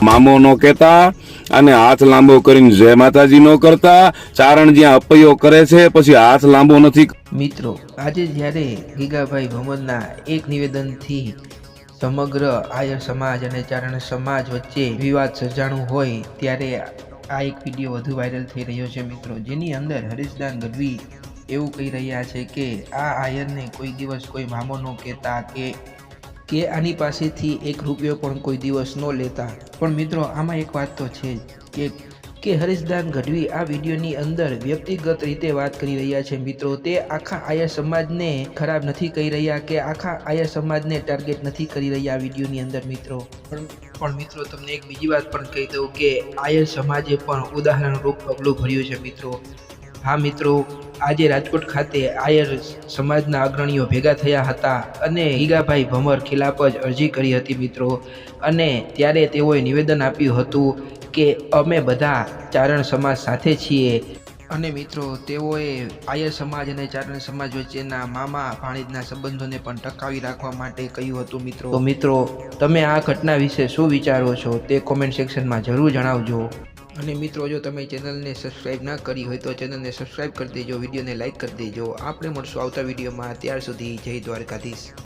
મામો ન કહેતા અને હાથ લાંબો કરીને જય માતાજી નો કરતા. ચારણ જ્યાં અપૈયો કરે છે, પછી હાથ લાંબો નથી મિત્રો, આજે જ્યારે ગીગાભાઈ ભમરના એક નિવેદનથી સમગ્ર આયર સમાજ અને ચારણ સમાજ વચ્ચે વિવાદ સર્જાણું હોય, ત્યારે આ એક વીડિયો વધુ વાયરલ થઈ રહ્યો છે મિત્રો. જેની અંદર હરીશદાન ગઢવી એવું કહી રહ્યા છે કે આ આયરને કોઈ દિવસ કોઈ મામો ન કહેતા કે કે આની પાસેથી એક રૂપિયો પણ કોઈ દિવસ ન લેતા. પણ મિત્રો, આમાં એક વાત તો છે કે કે હરીશદાન ગઢવી આ વિડીયોની અંદર વ્યક્તિગત રીતે વાત કરી રહ્યા છે. મિત્રો, તે આખા આયા સમાજને ખરાબ નથી કહી રહ્યા કે આખા આયા સમાજને ટાર્ગેટ નથી કરી રહ્યા આ વિડીયોની અંદર, મિત્રો. પણ પણ મિત્રો, તમને એક બીજી વાત પણ કહી દઉં કે આયર સમાજે પણ ઉદાહરણરૂપ પગલું ભર્યું છે, મિત્રો. હા મિત્રો, આજે રાજકોટ ખાતે આયર સમાજના અગ્રણીઓ ભેગા થયા હતા અને હીગાભાઈ ભમર ખિલાફ જ અરજી કરી હતી મિત્રો. અને ત્યારે તેઓએ નિવેદન આપ્યું હતું કે અમે બધા ચારણ સમાજ સાથે છીએ. અને મિત્રો, તેઓએ આયર સમાજ અને ચારણ સમાજ વચ્ચેના મામા ભાણેજના સંબંધોને પણ ટકાવી રાખવા માટે કહ્યું હતું મિત્રો. મિત્રો, તમે આ ઘટના વિશે શું વિચારો છો તે કોમેન્ટ સેક્શનમાં જરૂર જણાવજો. અને મિત્રો, જો તમે ચેનલને સબસ્ક્રાઇબ ના કરી હોય તો ચેનલને સબસ્ક્રાઇબ કરી દેજો, વિડીયોને લાઇક કરી દેજો. આપણે મળશું આવતા વિડીયોમાં. ત્યાર સુધી જય દ્વારકાધીશ.